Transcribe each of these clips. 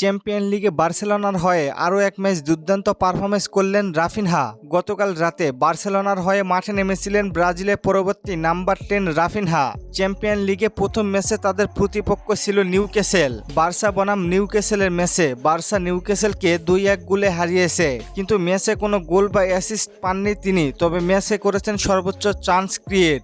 Champion লিগে বার্সেলোনার হয়ে আরও এক ম্যাচ দুর্দান্ত পারফরমেন্স করলেন রাফিনহা। গতকাল রাতে বার্সেলোনার হয়ে মাঠে নেমেছিলেন ব্রাজিলের পরবর্তী নাম্বার টেন রাফিনহা। চ্যাম্পিয়ন লিগে প্রথম ম্যাচে তাদের প্রতিপক্ষ ছিল নিউক্যাসেল বার্সা বনাম নিউক্যাসেলের ম্যাচে বার্সা নিউক্যাসেলকে দুই এক গোলে হারিয়েছে। কিন্তু ম্যাচে কোনো গোল বা অ্যাসিস্ট পাননি তিনি, তবে ম্যাচে করেছেন সর্বোচ্চ চান্স ক্রিয়েট।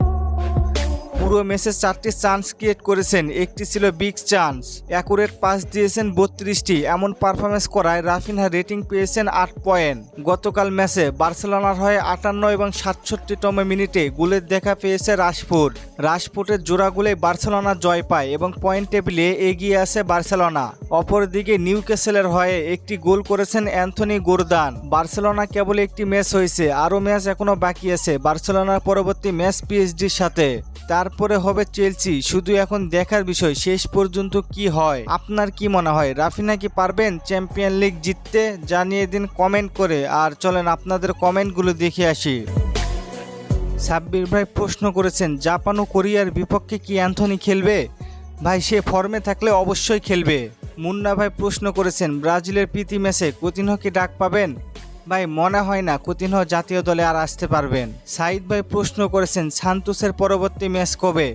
পুরো ম্যাচে চারটি চান্স ক্রিয়েট করেছেন। একটি ছিল বিগ চান্স অ্যাকুরেট পাস দিয়েছেন বত্রিশটি। এমন পারফরমেন্স করায় রাফিনহা রেটিং পেয়েছেন আট পয়েন্ট গতকাল ম্যাচে বার্সেলোনার হয়ে আটান্ন এবং সাতষট্টিতম মিনিটে গোলের দেখা পেয়েছে রাশফোর্ড। রাশফোর্ডের জোড়া গোলে বার্সেলোনা জয় পায় এবং পয়েন্ট টেবিলে এগিয়ে আছে বার্সেলোনা। অপরদিকে নিউক্যাসেলের হয়ে একটি গোল করেছেন অ্যান্থনি গোরদান। বার্সেলোনা কেবল একটি ম্যাচ হয়েছে, আরও ম্যাচ এখনও বাকি আছে। বার্সেলোনার পরবর্তী ম্যাচ পিএইচডির সাথে। তারপরে হবে চেলসি। শুধু এখন দেখার বিষয়, শেষ পর্যন্ত কি হয়? আপনার কি মনে হয় রাফিনা কি পারবেন চ্যাম্পিয়ন লিগ জিততে? জানিয়ে দিন কমেন্ট করে। আর চলেন আপনাদের কমেন্টগুলো দেখে আসি। সাব্বির ভাই প্রশ্ন করেছেন, জাপান ও কোরিয়ার বিপক্ষে কি অ্যান্থনি খেলবে? ভাই, সে ফর্মে থাকলে অবশ্যই খেলবে। মুন্না ভাই প্রশ্ন করেছেন, ব্রাজিলের প্রীতি ম্যাচে কুতিনহ কি ডাক পাবেন? ভাই, মনে হয় না কুতিনহ জাতীয় দলে আর আসতে পারবেন। সাইদ ভাই প্রশ্ন করেছেন, সান্তোসের পরবর্তী ম্যাচ কবে?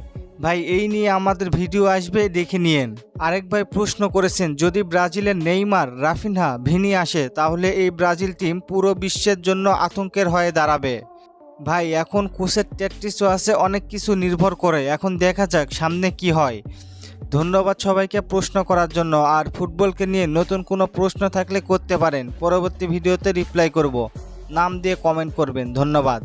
ভাই, এই নিয়ে আমাদের ভিডিও আসবে, দেখে নিয়েন। আরেক ভাই প্রশ্ন করেছেন, যদি ব্রাজিলের নেইমার, রাফিনহা, ভিনি আসে, তাহলে এই ব্রাজিল টিম পুরো বিশ্বের জন্য আতঙ্কের হয়ে দাঁড়াবে। ভাই, এখন কোচের ট্যাকটিসও আছে, অনেক কিছু নির্ভর করে। এখন দেখা যাক, সামনে কি হয়। ধন্যবাদ সবাইকে প্রশ্ন করার জন্য। আর ফুটবলকে নিয়ে নতুন কোনো প্রশ্ন থাকলে করতে পারেন। পরবর্তী ভিডিওতে রিপ্লাই করব। নাম দিয়ে কমেন্ট করবেন। ধন্যবাদ।